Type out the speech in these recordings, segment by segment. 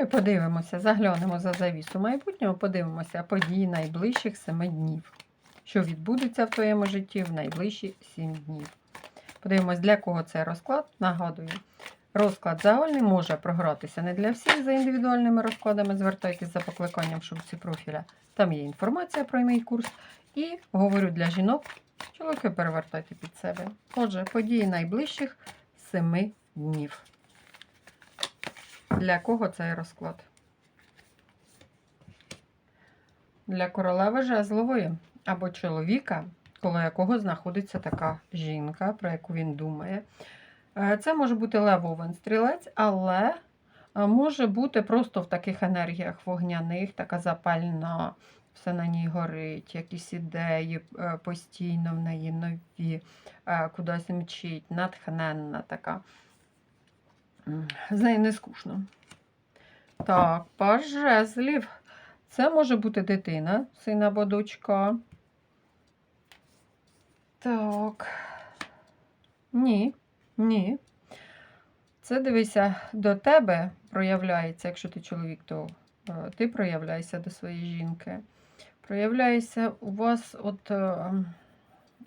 І подивимося, заглянемо за завісу майбутнього, подивимося події найближчих семи днів. Що відбудеться в твоєму житті в найближчі сім днів. Подивимось, для кого цей розклад. Нагадую, розклад загальний може програтися не для всіх за індивідуальними розкладами. Звертайтесь за покликанням в шапці профіля. Там є інформація про мій курс. І говорю для жінок, чоловіки перевертайте під себе. Отже, події найближчих семи днів. Для кого цей розклад? Для королеви жезлової або чоловіка, коло якого знаходиться така жінка, про яку він думає. Е, Це може бути левовий стрілець, але е, може бути просто в таких енергіях вогняних, така запальна, все на ній горить, якісь ідеї е, постійно в неї нові, кудись мчить, натхненна така. З нею не скучно. Так, паж жезлів. Це може бути дитина, син або дочка. Так. Ні, ні. Це дивися, до тебе проявляється, якщо ти чоловік, то е, ти проявляєшся до своєї жінки. Проявляється у вас, от, е,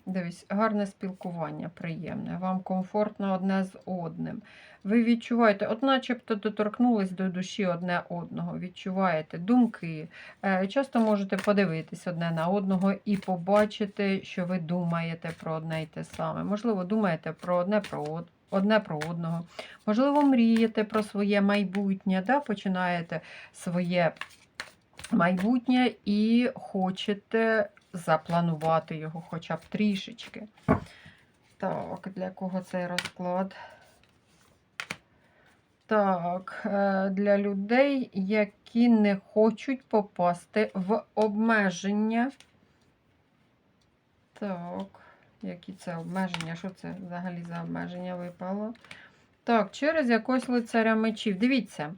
дивись, гарне спілкування, приємне, вам комфортно одне з одним. Ви відчуваєте, от начебто доторкнулись до душі одне одного, відчуваєте думки. Е, Часто можете подивитись одне на одного і побачити, що ви думаєте про одне й те саме. Можливо, думаєте про одне про од- одне про одного. Можливо, мрієте про своє майбутнє, да? починаєте своє майбутнє і хочете запланувати його хоча б трішечки. Так, для кого цей розклад? Так, е, для людей, які не хочуть попасти в обмеження. Так, які це обмеження? Що це взагалі за обмеження випало? Так, через якось лицаря мечів. Дивіться,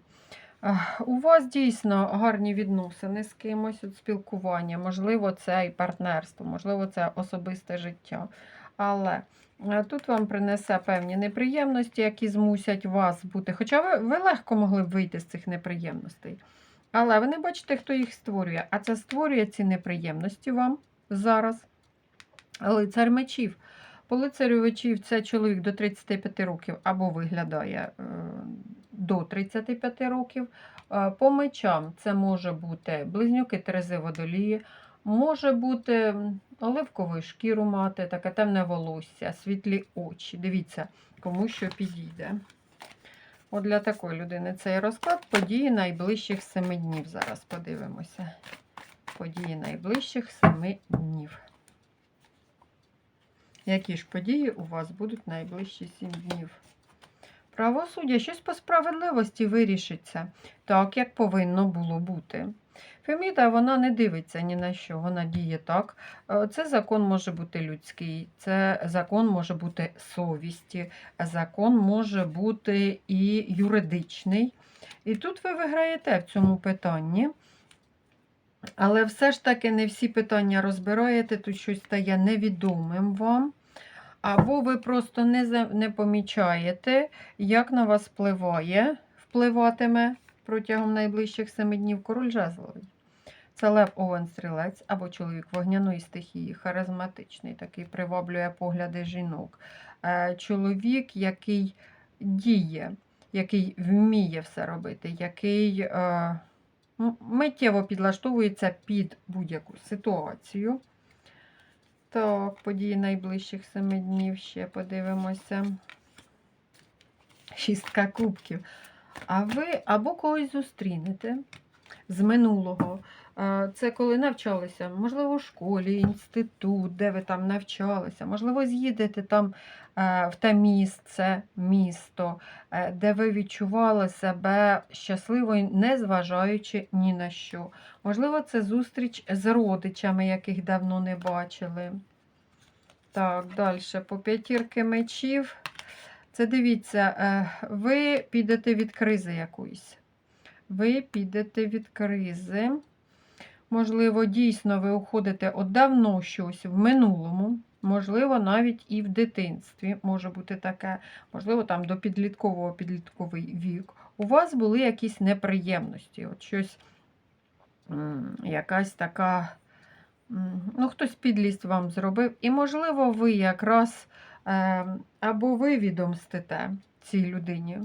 у вас дійсно гарні відносини з кимось, от спілкування, можливо, це і партнерство, можливо, це особисте життя. Але е, тут вам принесе певні неприємності, які змусять вас бути. Хоча ви, ви легко могли б вийти з цих неприємностей. Але ви не бачите, хто їх створює. А це створює ці неприємності вам зараз. Лицар мечів. По лицарю мечів це чоловік до 35 років або виглядає е, до 35 років. Е, По мечам це може бути близнюки Терези водолії, може бути м, шкіру мати, таке темне волосся, світлі очі. Дивіться, кому що підійде. От для такої людини цей розклад події найближчих семи днів. Зараз подивимося. Події найближчих семи днів. Які ж події у вас будуть найближчі сім днів? Правосуддя, щось по справедливості вирішиться, так, як повинно було бути. Феміда вона не дивиться ні на що, вона діє так. Е, Це закон може бути людський, це закон може бути совісті, закон може бути і юридичний. І тут ви виграєте в цьому питанні. Але все ж таки не всі питання розбираєте, тут щось стає невідомим вам. Або ви просто не, не помічаєте, як на вас впливає, впливатиме протягом найближчих семи днів король жезловий. Це лев овен стрілець або чоловік вогняної стихії, харизматичний, такий приваблює погляди жінок. Е, Чоловік, який діє, який вміє все робити, який е, миттєво підлаштовується під будь-яку ситуацію. Так, події найближчих семи днів ще подивимося. Шістка кубків. А ви або когось зустрінете з минулого. Це коли навчалися, можливо, в школі, інститут, де ви там навчалися, можливо, з'їдете там е, в те місце, місто, е, де ви відчували себе щасливою, незважаючи ні на що. Можливо, це зустріч з родичами, яких давно не бачили. Так, далі. По п'ятірки мечів. Це дивіться, е, ви підете від кризи якоїсь. Ви підете від кризи. Можливо, дійсно ви уходите от давно щось в минулому, можливо, навіть і в дитинстві може бути таке. Можливо, там до підліткового підлітковий вік у вас були якісь неприємності. От щось, якась така, ну, хтось підлість вам зробив. І, можливо, ви якраз е, або ви відомстите цій людині.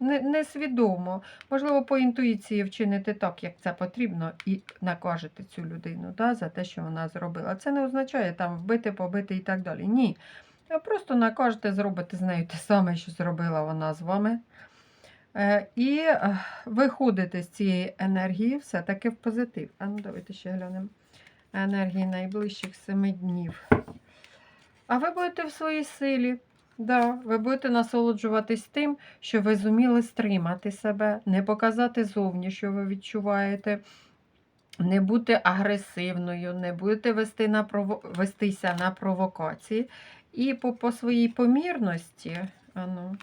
Несвідомо. Можливо, по інтуїції вчините так, як це потрібно, і накажете цю людину да, за те, що вона зробила. Це не означає там вбити, побити і так далі. Ні. Просто накажете зробити з нею те саме, що зробила вона з вами. Е, І е, виходите з цієї енергії все-таки в позитив. А ну давайте ще глянемо. Енергії найближчих семи днів. А ви будете в своїй силі. Да, ви будете насолоджуватись тим, що ви зуміли стримати себе, не показати зовні, що ви відчуваєте, не бути агресивною, не будете вести на прово... вестися на провокації. І по, по своїй помірності, ану,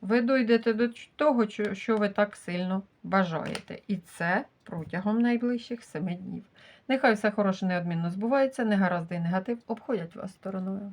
ви дойдете до того, що ви так сильно бажаєте. І це протягом найближчих семи днів. Нехай все хороше неодмінно збувається, негаразди і негатив обходять вас стороною.